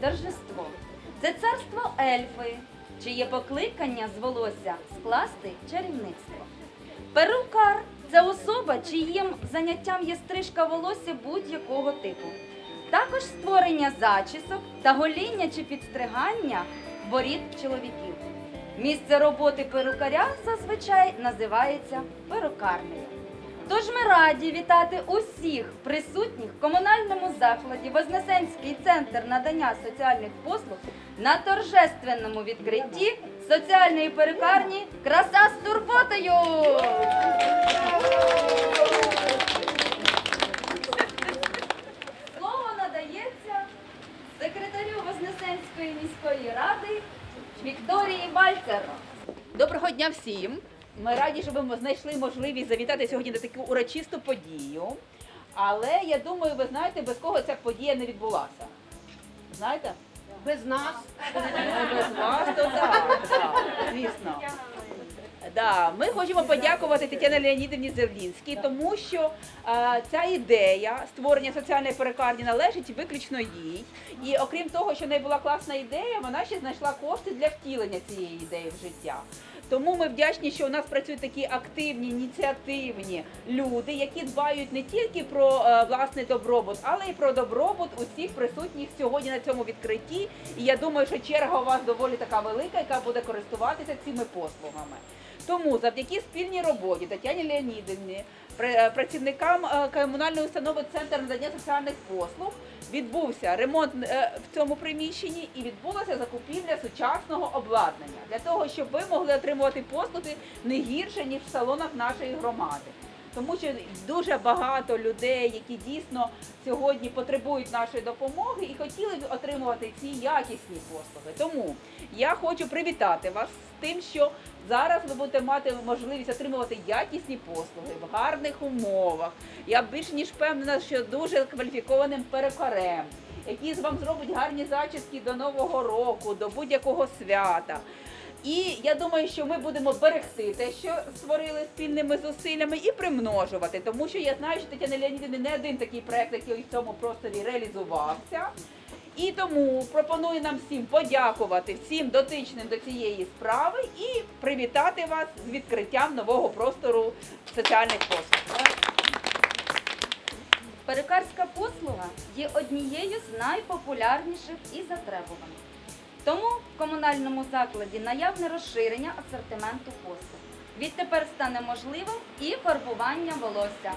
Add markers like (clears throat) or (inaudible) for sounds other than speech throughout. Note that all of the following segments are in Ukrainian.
торжество. Це царство ельфи, чиє покликання з волосся скласти чарівництво. Перукар це особа, чиїм заняттям є стрижка волосся будь-якого типу. Також створення зачісок та гоління чи підстригання борід чоловіків. Місце роботи перукаря зазвичай називається перукарнею. Тож ми раді вітати усіх присутніх в комунальному закладі Вознесенський центр надання соціальних послуг на торжественному відкритті соціальної перукарні Краса з турботою. Слово надається секретарю Вознесенської міської ради Вікторії Бальцер. Доброго дня всім! Ми раді, що ви знайшли можливість завітати сьогодні на таку урочисту подію. Але я думаю, ви знаєте, без кого ця подія не відбулася. Знаєте? Без нас. Без вас, то так, так, звісно. Да, ми хочемо подякувати Тетяні Леонідівні Зерлінській, тому що е, ця ідея створення соціальної перекарні належить виключно їй. І окрім того, що в неї була класна ідея, вона ще знайшла кошти для втілення цієї ідеї в життя. Тому ми вдячні, що у нас працюють такі активні, ініціативні люди, які дбають не тільки про е, власний добробут, але й про добробут усіх присутніх сьогодні на цьому відкритті. І я думаю, що черга у вас доволі така велика, яка буде користуватися цими послугами. Тому завдяки спільній роботі Тетяні Леонідівні, працівникам е, комунальної установи Центр надання соціальних послуг відбувся ремонт е, в цьому приміщенні і відбулася закупівля сучасного обладнання для того, щоб ви могли отримувати послуги не гірше ніж в салонах нашої громади. Тому що дуже багато людей, які дійсно сьогодні потребують нашої допомоги і хотіли б отримувати ці якісні послуги. Тому я хочу привітати вас з тим, що зараз ви будете мати можливість отримувати якісні послуги в гарних умовах. Я більш ніж впевнена, що дуже кваліфікованим перекарем, який з вам зробить гарні зачіски до Нового року, до будь-якого свята. І я думаю, що ми будемо берегти те, що створили спільними зусиллями, і примножувати, тому що я знаю, що Тетяна Леонідівна не один такий проект, який в цьому просторі реалізувався. І тому пропоную нам всім подякувати всім дотичним до цієї справи і привітати вас з відкриттям нового простору соціальних послуг. Перукарська послуга є однією з найпопулярніших і затребуваних. Тому в комунальному закладі наявне розширення асортименту послуг. Відтепер стане можливим і фарбування волосся.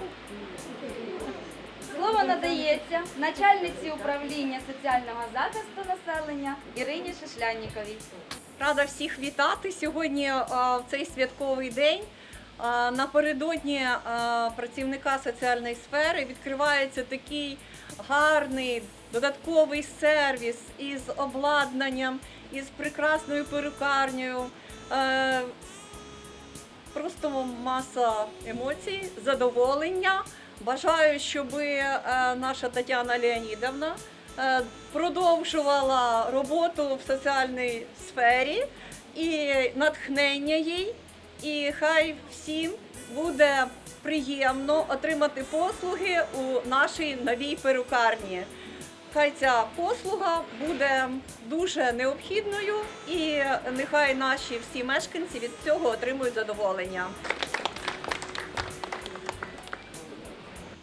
Слово надається начальниці управління соціального захисту населення Ірині Шишлянніковій. Рада всіх вітати сьогодні в цей святковий день. Напередодні працівника соціальної сфери відкривається такий гарний додатковий сервіс із обладнанням, із прекрасною перукарнею. Е, Просто маса емоцій, задоволення. Бажаю, щоб наша Тетяна Леонідовна е, продовжувала роботу в соціальній сфері і натхнення їй. І хай всім буде приємно отримати послуги у нашій новій перукарні. Хай ця послуга буде дуже необхідною, і нехай наші всі мешканці від цього отримують задоволення.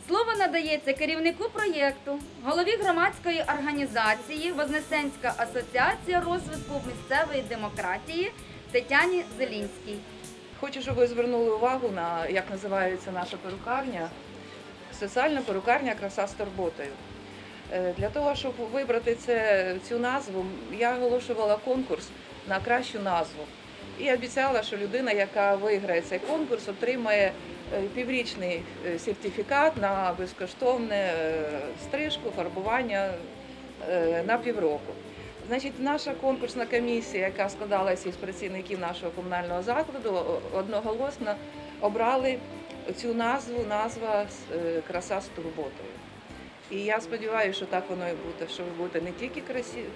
Слово надається керівнику проєкту, голові громадської організації Вознесенська асоціація розвитку місцевої демократії Тетяні Зелінській. Хочу, щоб ви звернули увагу на як називається наша перукарня. Соціальна перукарня краса з турботою. Е, Для того, щоб вибрати це, цю назву, я оголошувала конкурс на кращу назву. І обіцяла, що людина, яка виграє цей конкурс, отримає е, піврічний е, сертифікат на безкоштовне стрижку, фарбування на півроку. Значить, наша конкурсна комісія, яка складалася із працівників нашого комунального закладу, одноголосно обрали цю назву, назва Краса з турботою. І я сподіваюся, що так воно і буде, що ви будете не тільки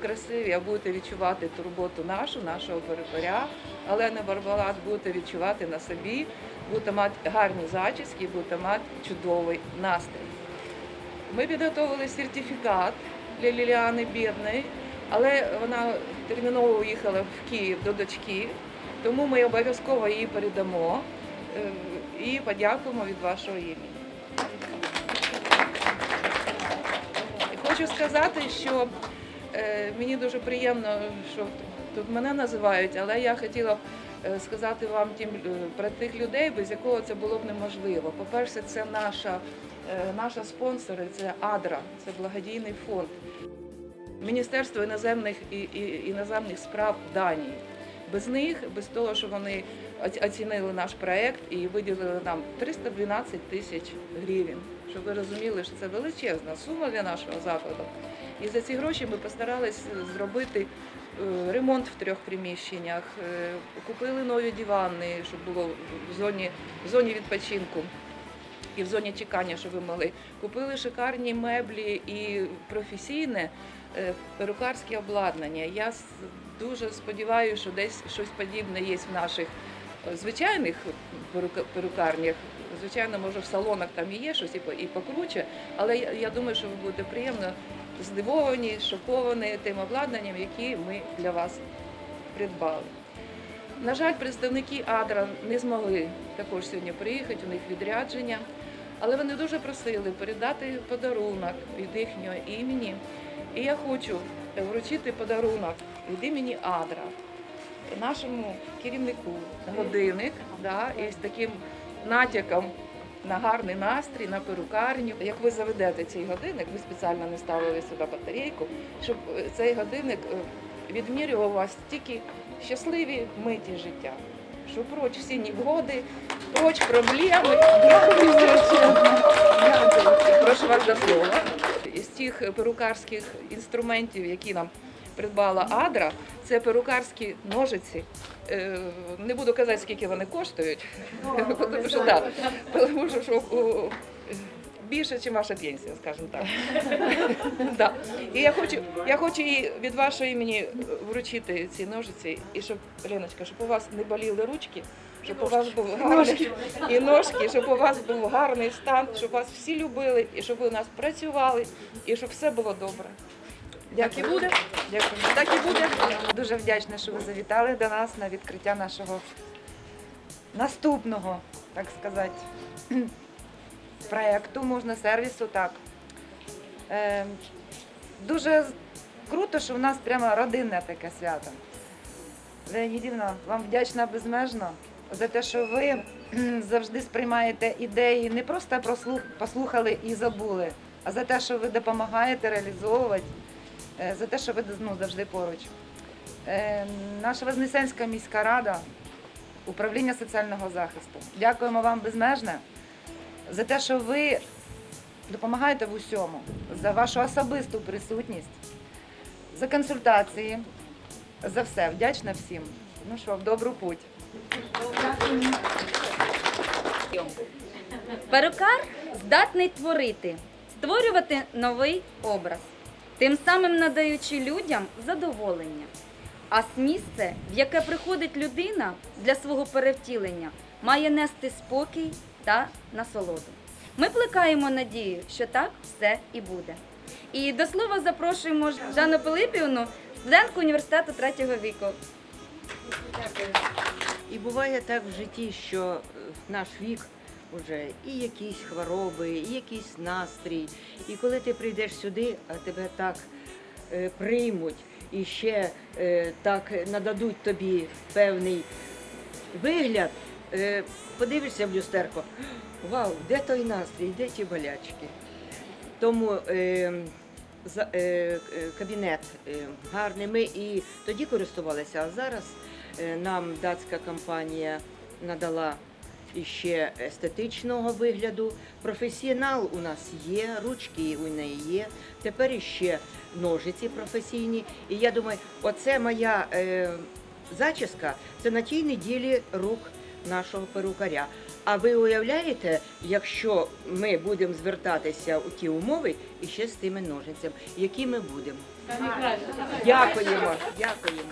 красиві, а будете відчувати турботу нашу, нашого перукаря, Олени Барбалат, будете відчувати на собі, будете мати гарні зачіски, будете мати чудовий настрій. Ми підготовили сертифікат для Ліліани Бідної. Але вона терміново уїхала в Київ до дочки, тому ми обов'язково її передамо е, і подякуємо від вашого імені. Хочу сказати, що е, мені дуже приємно, що тут мене називають, але я хотіла б е, сказати вам тим е, про тих людей, без якого це було б неможливо. По-перше, це наша, наша спонсори, це АДРА, це благодійний фонд. Міністерство іноземних і, і іноземних справ Данії. Без них, без того, що вони оцінили наш проект і виділили нам 312 тисяч гривень. Щоб ви розуміли, що це величезна сума для нашого закладу. І за ці гроші ми постарались зробити е, ремонт в трьох приміщеннях, е, купили нові дивани, щоб було в зоні, в зоні відпочинку і в зоні чекання, щоб ви могли. Купили шикарні меблі і професійне е, перукарське обладнання. Я дуже сподіваюся, що десь щось подібне є в наших е, звичайних перука- перукарнях. Звичайно, може в салонах там є щось і і покруче, але я, думаю, що ви будете приємно здивовані, шоковані тим обладнанням, які ми для вас придбали. На жаль, представники Адра не змогли також сьогодні приїхати, у них відрядження, але вони дуже просили передати подарунок від їхнього імені. І я хочу вручити подарунок від імені Адра нашому керівнику годинник, да, і з таким натяком на гарний настрій, на перукарню. Як ви заведете цей годинник, ви спеціально не ставили сюди батарейку, щоб е, цей годинник е, відмірював вас тільки щасливі миті життя. Що проч всі негоди, проч проблеми. Дякую. Прошу вас до слова. Із тих перукарських інструментів, які нам придбала Адра, це перукарські ножиці. Е, Не буду казати, скільки вони коштують, (laughs) тому що, да, тому що, що більше, ніж ваша пенсія, скажімо так. (laughs) Да. І я хочу, я хочу і від вашого імені вручити ці ножиці, і щоб, Леночка, щоб у вас не боліли ручки, щоб у вас був гарний і ножки, щоб у вас був гарний стан, щоб вас всі любили, і щоб ви у нас працювали, і щоб все було добре. Так і буде. Дякую. Так і буде. Дуже вдячна, що ви завітали до нас на відкриття нашого наступного, так сказати, (clears throat) проєкту, можна сервісу. Так. Е, дуже круто, що в нас прямо родинне таке свято. Леонідівна, вам вдячна безмежно за те, що ви (clears throat) завжди сприймаєте ідеї, не просто послухали і забули, а за те, що ви допомагаєте реалізовувати за те, що ви ну, завжди поруч. Е, Наша Вознесенська міська рада, управління соціального захисту. Дякуємо вам безмежне за те, що ви допомагаєте в усьому, за вашу особисту присутність, за консультації, за все. Вдячна всім. Ну що, в добру путь. Перукар здатний творити, створювати новий образ, тим самим надаючи людям задоволення. А місце, в яке приходить людина для свого перевтілення, має нести спокій та насолоду. Ми плекаємо надію, що так все і буде. І до слова запрошуємо Жанну Пилипівну, студентку університету третього віку. І буває так в житті, що наш вік вже і якісь хвороби, і якийсь настрій. І коли ти прийдеш сюди, а тебе так е, приймуть і ще е, так нададуть тобі певний вигляд, е, подивишся в люстерко, вау, де той настрій, де ті болячки. Тому е, за, е, кабінет е, гарний. Ми і тоді користувалися, а зараз е, нам датська компанія надала іще естетичного вигляду. Професіонал у нас є, ручки у неї є. Тепер іще ножиці професійні. І я думаю, оце моя е, зачіска, це на тій неділі рук нашого перукаря. А ви уявляєте, якщо ми будемо звертатися у ті умови і ще з тими ножицями, які ми будемо? Дякуємо, дякуємо.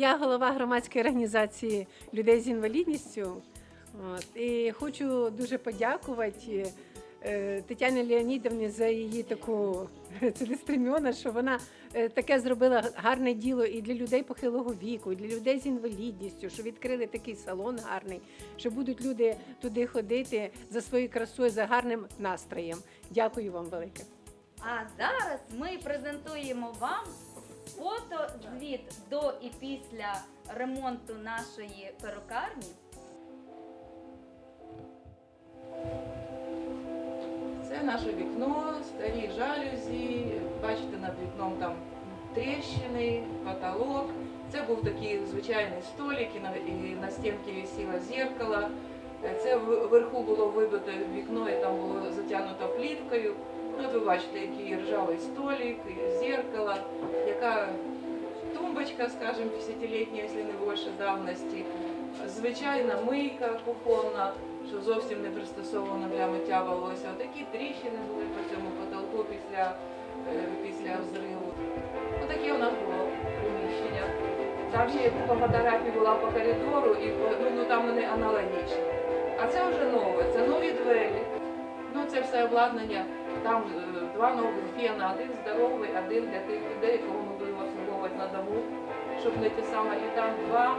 Я голова громадської організації людей з інвалідністю. От, і хочу дуже подякувати е, Тетяні Леонідовні за її таку (laughs) цілеспрямована, що вона е, таке зробила гарне діло і для людей похилого віку, і для людей з інвалідністю, що відкрили такий салон гарний, що будуть люди туди ходити за своєю красою, за гарним настроєм. Дякую вам велике. А зараз ми презентуємо вам фотозвіт до і після ремонту нашої перукарні. Це наше вікно, старі жалюзі. Бачите, над вікном там тріщини, потолок. Це був такий звичайний столик, і на, стінці висіло зеркало. Це вверху було вибите вікно, і там було затягнуто пліткою. Ну, ви бачите, який ржавий столик, зеркало, яка тумбочка, скажімо, 50-літня, якщо не більше давності. Звичайна мийка кухонна, що зовсім не пристосована для миття волосся. Отакі тріщини були по цьому потолку після, е, після взриву. Отаке у нас було приміщення. Там ще купа фотографій була по коридору, і ну, ну, там вони аналогічні. А це вже нове, це нові двері. Ну, це все обладнання. Там е, два нових фена, один здоровий, один для тих людей, кого ми будемо обслуговувати на дому, щоб не ті саме. І там два,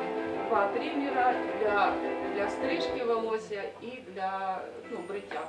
два трімера для, для стрижки волосся і для ну, бриття.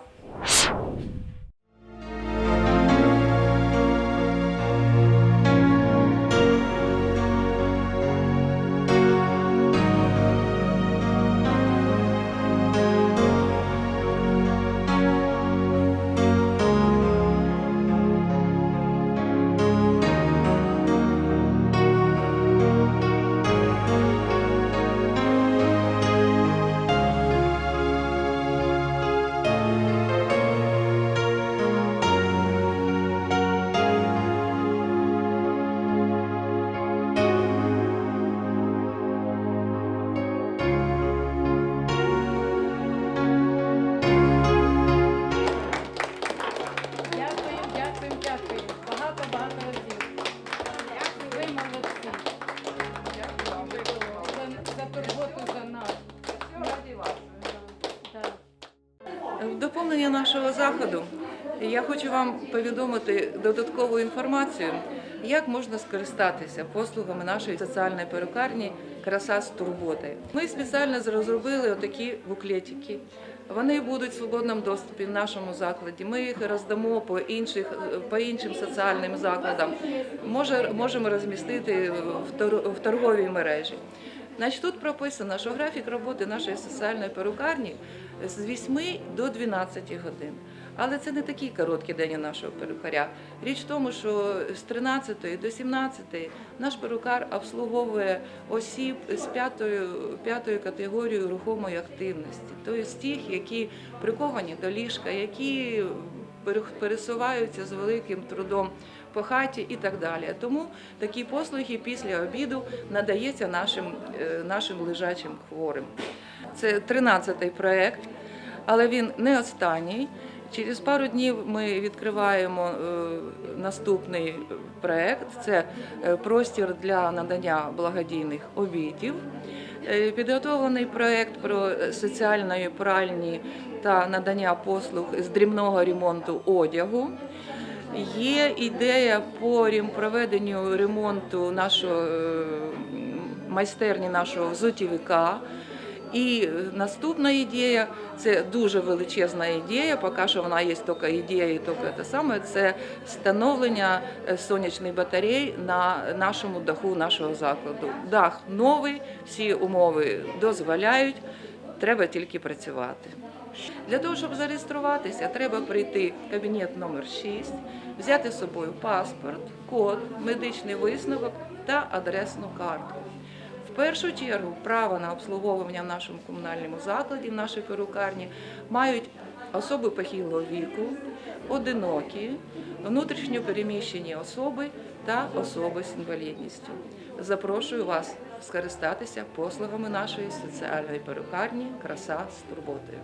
Повідомити додаткову інформацію, як можна скористатися послугами нашої соціальної перукарні Краса з турботою. Ми спеціально розробили отакі буклетики. Вони будуть в свободному доступі в нашому закладі. Ми їх роздамо по інших по іншим соціальним закладам. Може, можемо розмістити в торговій мережі. Значить, тут прописано, що графік роботи нашої соціальної перукарні з 8 до 12 годин. Але це не такий короткий день у нашого перукаря. Річ в тому, що з 13 до 17 наш перукар обслуговує осіб з п'ятою, п'ятою категорією рухомої активності, тобто тих, які приковані до ліжка, які пересуваються з великим трудом по хаті і так далі. Тому такі послуги після обіду надається нашим, е, нашим лежачим хворим. Це 13-й проєкт, але він не останній. Через пару днів ми відкриваємо е, наступний проєкт. Це е, простір для надання благодійних обідів. Е, Підготовлений проєкт про соціальної пральні та надання послуг з дрібного ремонту одягу. Є ідея по проведенню ремонту нашого майстерні нашого взутівика. І наступна ідея це дуже величезна ідея. Поки що вона є тільки ідея, і тільки те саме це встановлення е, сонячних батарей на нашому даху нашого закладу. Дах новий, всі умови дозволяють, треба тільки працювати. Для того, щоб зареєструватися, треба прийти в кабінет номер 6, взяти з собою паспорт, код, медичний висновок та адресну картку. В першу чергу право на обслуговування в нашому комунальному закладі, в нашій перукарні мають особи похилого віку, одинокі, внутрішньо переміщені особи та особи з інвалідністю. Запрошую вас скористатися послугами нашої соціальної перукарні Краса з турботою.